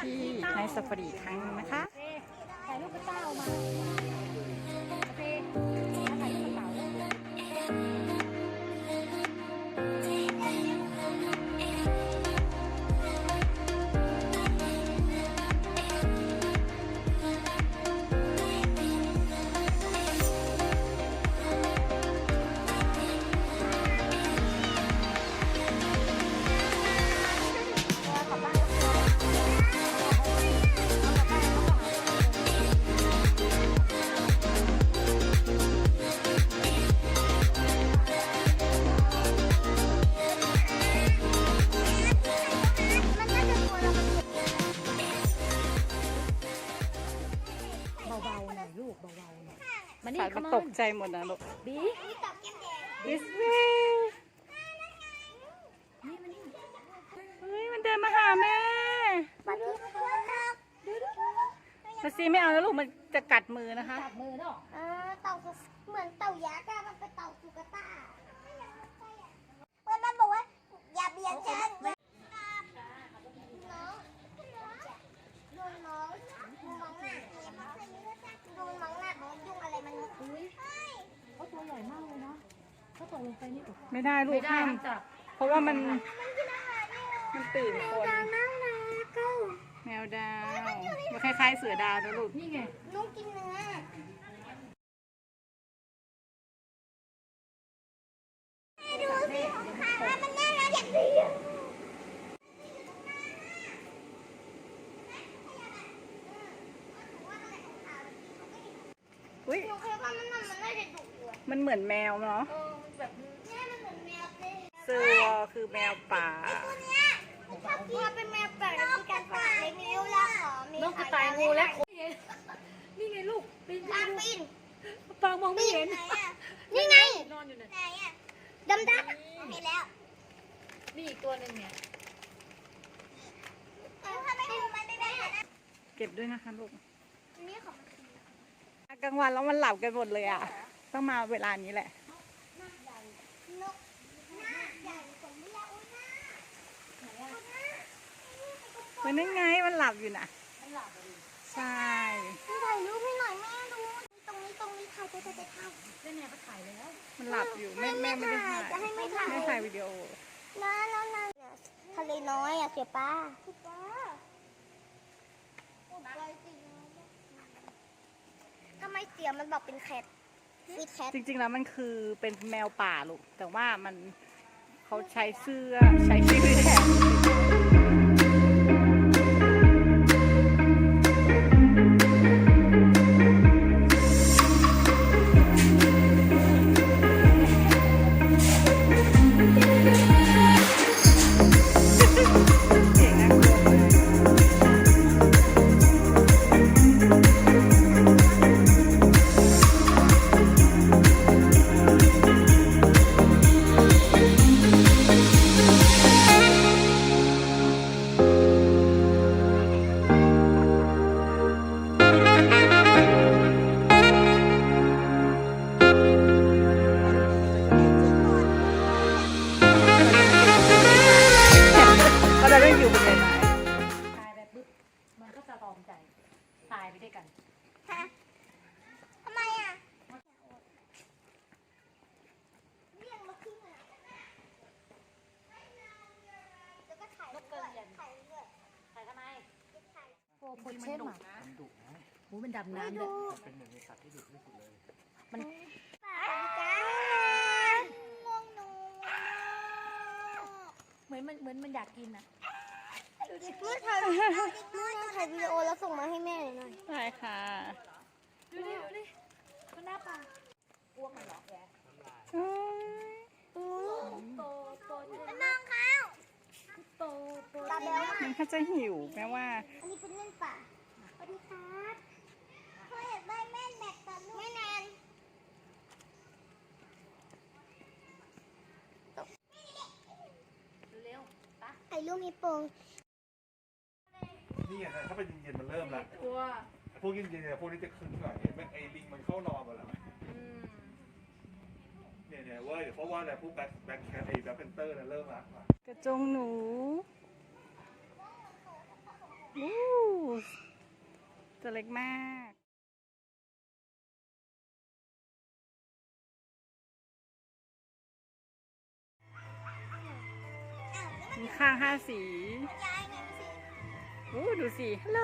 ที่ในท์าฟรีครั้งนะคะถ่ายรูปพระเจ้ามา มานี่สายเข้ามันมาตกใจหมดนะลูก บีดิสนีย์นี่มานี่เฮ้ยมันเดินมาหาแม่สวัสดีครับมาซีไม่เอาแล้วลูกมันจะกัดมือนะคะ จับมือเนาะเออเต่าสุเหมือนเต่ายักษ์อะมันเป็นเต่าสุกาต้าเว้ยมันบอกว่าอย่าเบียดฉันน้องดูน้องดูน้องหน้าดูน้องหน้าของยุ่งอะไรมัน อุ้ยเขาตัวใหญ่มากเลยเนาะเขาตกลง ไปนี่โอ้โหไม่ได้ลูไม่กได้ห้ามห้ามจับเพราะว่ามันมันกินอาหารอยู่มันตื่นคนน้องน่ารักก็แมวดาวมันคล้ายๆเสือดาวนะลูกนี่ไงน้องกินเนื้อดูสิของใครว่ามันน่ารักอย่างนี้อุ้ยหนูคิดว่ามันน่ะมันน่าจะดุอะมันเหมือนแมวเนาะเออ แบบเนี่ยมันเหมือนแมวเลยเสือคือแมวป่าตัวเนี้ยชอบกินเป็นแมวป่าแล้วมีการป่าเล็กนิ้วแล้วขอมีนกกระต่ายงูและคนนี่ไงลูกปีนปลาปีนปางมองไม่เห็นไหนอะนี่ไงนอนอยู่น่ะไหนอะดำดำเห็นแล้วมีอีกตัวหนึ่งเนี่ยเออถ้าไม่ดูมันไม่ได้นะเก็บด้วยนะคะลูกอันนี้ของกลางวันแล้วมันหลับกันหมดเลยอะ ต้องมาเวลานี้แหละ นกหน้าใหญ่สมเวลาอุ้ยหน้าไหนอะหน้า มันนั่นไงมันหลับอยู่น่ะ มันหลับเลยใช่นี่ถ่ายรูปให้หน่อยแม่ดู ตรงนี้ตรงนี้ถ่ายถ่ายถ่ายถ่ายแม่เนี่ยก็ถ่ายแล้ว มันหลับอยู่แม่แม่ไม่ได้ถ่ายจะให้ไม่ถ่ายแม่ถ่ายวิดีโอน้าน้าน้าทะเลน้อยอะเสียป้าเสียป้าทำไมเสียมันบอกเป็นแคทฟีดแคทจริงๆแล้วมันคือเป็นแมวป่าลูก แต่ว่ามันเขาใช้เสื้อใช้ชื่อแทน คนเช่นหมาโอ้มันดำน้ำด้วยมันป่าจ้าง่วงนอนเหมือนมันเหมือนมันอยากกินอะเมื่อถ่ายเมื่อถ่ายวิดีโอแล้วส่งมาให้แม่หน่อยใช่ค่ะ ดูดิดูดิมันหน้าปลาอ้วกมันเหรอแกอืมโตโตไปมองเขาโตโตตาเบลมันก็จะหิวแม้ว่า อันนี้เป็นเม่นป่าสวัสดีครับพ่ออยากได้แม่นแบกตอนลูกไม่นาน เร็วๆปะ ถ่ายรูป มีโป่งนี่ไงถ้าเป็นเย็นๆมันเริ่มละตัว พวกเย็นๆเนี่ยพวกนี้จะขึ้นก่อนเห็นไหมไอ้ลิงมันเข้านอนหมดแล้วอืมเนี่ยเนี่ยเว้ยเพราะว่าเนี่ยพวกแบ็คแบ็คแคทไอ้แบ็คเพนเตอร์เนี่ยเริ่มละกระจงหนูอู้ตัวเล็กมาก มีข้างห้าสียายไงสิอู้ดูสิฮัลโหล